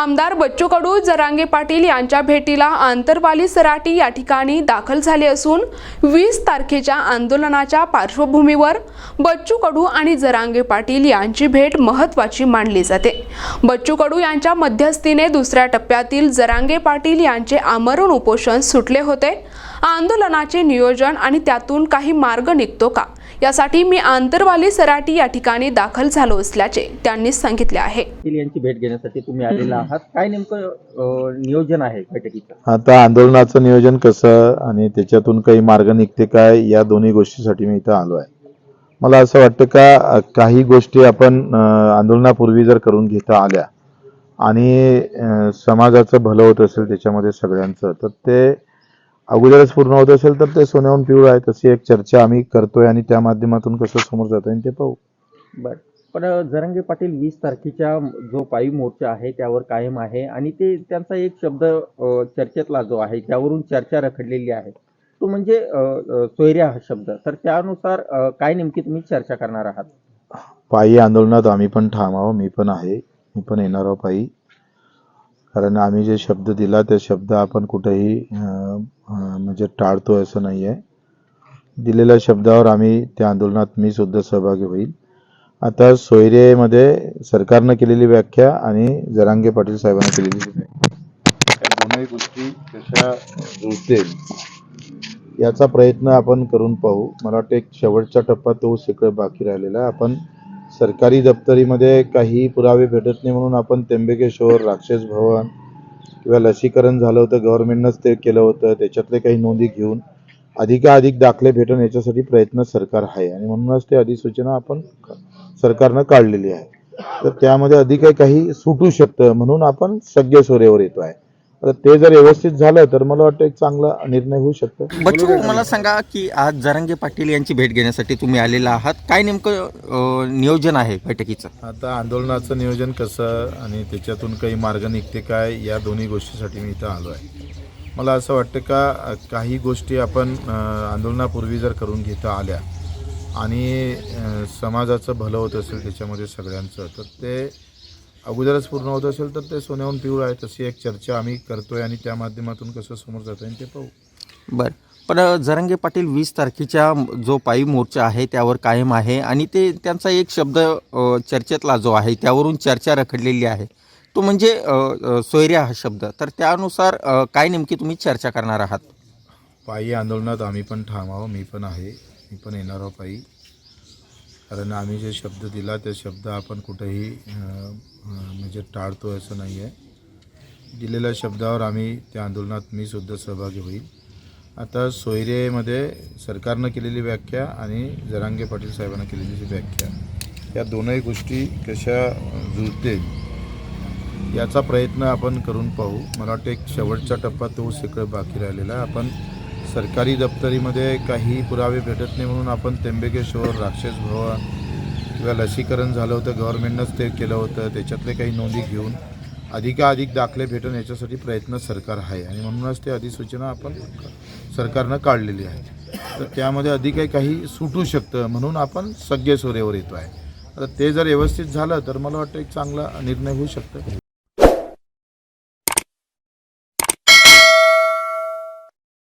आमदार बच्चू कडू जरांगे पाटील यांच्या भेटीला आंतरवाली सराटी या ठिकाणी दाखल झाले असून वीस तारखेच्या आंदोलनाच्या पार्श्वभूमीवर बच्चू कडू आणि जरांगे पाटील यांची भेट महत्त्वाची मानली जाते. बच्चू कडू यांच्या मध्यस्थीने दुसऱ्या टप्प्यातील जरांगे पाटील यांचे आमरण उपोषण सुटले होते. आंदोलनाचे नियोजन आणि त्यातून काही मार्ग निघतो का? यासाठी मी आंतरवाली सराटी या ठिकाणी दाखल झालो असल्याचे त्यांनी सांगितले आहे. यांची भेट घेण्यासाठी तुम्ही आलेला आहात. काय नेमकं नियोजन आहे बैठकीचं? आता आंदोलनाचं नियोजन कसं आणि त्याच्यातून काही मार्ग निघते काय या दोन्ही गोष्टीसाठी मी इथं आलो आहे. मला असं वाटतं का काही गोष्टी आपण आंदोलनापूर्वी जर करून घेता आल्या आणि समाजाचं भलं होत असेल त्याच्यामध्ये सगळ्यांचं तर ते अगोदरच पूर्ण होत असेल तर ते सोन्याहून पिवळं आहे. तशी एक चर्चा आम्ही करतोय आणि त्या माध्यमातून कसं समोर जाता येईल ते पाहू. बर. पण जरांगे पाटील वीस तारखेच्या जो पायी मोर्चा आहे त्यावर कायम आहे आणि ते त्यांचा एक शब्द चर्चेतला जो आहे त्यावरून चर्चा रखडलेली आहे. तो म्हणजे सोयऱ्या हा शब्द. तर त्यानुसार काय नेमकी तुम्ही चर्चा करणार आहात? पायी आंदोलनात आम्ही पण ठाम आहोत. मी पण आहे. मी पण येणार आहोत पायी. कारण आम्ही जे शब्द दिला ते शब्द आपण कुठेही म्हणजे टाळतो असं नाही आहे दिलेल्या शब्दावर आम्ही त्या आंदोलनात मी सुद्धा सहभागी होईल. आता सोयरेमध्ये सरकारनं केलेली व्याख्या आणि जरांगे पाटील साहेबांनी केलेली व्याख्या. गोष्टी कशा जुळतील याचा प्रयत्न आपण करून पाहू. मला वाटतं एक शेवटचा टप्पा तो सगळं बाकी राहिलेला आहे. आपण सरकारी दप्तरीमध्ये काही पुरावे भेटत नाही म्हणून आपण त्र्यंबकेश्वर राक्षस भवन किंवा लसीकरण झालं होतं गव्हर्नमेंटनंच ते केलं होतं त्याच्यातले काही नोंदी घेऊन अधिकाधिक दाखले भेटून याच्यासाठी प्रयत्न सरकार आहे. आणि म्हणूनच ते अधिसूचना आपण सरकारनं काढलेली आहे. तर त्यामध्ये अधिक काही सुटू शकतं म्हणून आपण सगळे सोरेवर येतो आहे. आता ते जर व्यवस्थित झालं तर मला वाटतं एक चांगला निर्णय होऊ शकतो. बच्चू मला सांगा की आज जरांगे पाटील यांची भेट घेण्यासाठी तुम्ही आलेला आहात. काय नेमकं नियोजन आहे बैठकीचं? आता आंदोलनाचं नियोजन कसं आणि त्याच्यातून काही मार्ग निघते काय या दोन्ही गोष्टीसाठी मी इथं आलो आहे. मला असं वाटतं का काही गोष्टी आपण आंदोलनापूर्वी जर करून घेता आल्या आणि समाजाचं भलं होत असेल त्याच्यामध्ये सगळ्यांचं तर ते अगोदरच पूर्ण होत असेल तर ते सोन्याहून पिवळं आहे तशी एक चर्चा आम्ही करतोय आणि त्या माध्यमातून कसं समोर जाता येईल ते पाहू. बर. पण जरांगे पाटील वीस तारखेच्या जो पायी मोर्चा आहे त्यावर कायम आहे आणि ते त्यांचा एक शब्द चर्चेतला जो आहे त्यावरून चर्चा रखडलेली आहे. तो म्हणजे सोयऱ्या हा शब्द. तर त्यानुसार काय नेमकी तुम्ही चर्चा करणार आहात? पायी आंदोलनात आम्ही पण आहोत मी पण आहे. मी पण येणार आहोत पायी. कारण आम्ही जे शब्द दिला ते शब्द आपण कुठेही म्हणजे टाळतो असं नाही आहे दिलेल्या शब्दावर आम्ही त्या आंदोलनात मी सुद्धा सहभागी होईल. आता सोयरेमध्ये सरकारनं केलेली व्याख्या आणि जरांगे पाटील साहेबांना केलेली जी व्याख्या या दोनही गोष्टी कशा जुळतील याचा प्रयत्न आपण करून पाहू. मला वाटतं एक शेवटचा टप्पा तो सगळं बाकी राहिलेला आपण सरकारी दप्तरीमध्ये काही पुरावे भेटत नाही म्हणून आपण त्र्यंबकेश्वर राक्षस भवन किंवा लसीकरण झालं होतं गव्हर्नमेंटनंच ते केलं होतं त्याच्यातले काही नोंदी घेऊन अधिकाधिक दाखले भेटून याच्यासाठी प्रयत्न सरकार आहे. आणि म्हणूनच ते अधिसूचना आपण सरकारनं काढलेली आहे. तर त्यामध्ये अधिक काही सुटू शकतं म्हणून आपण सगळे सोरेवर येतो आहे. आता ते जर व्यवस्थित झालं तर मला वाटतं एक चांगला निर्णय होऊ शकतो.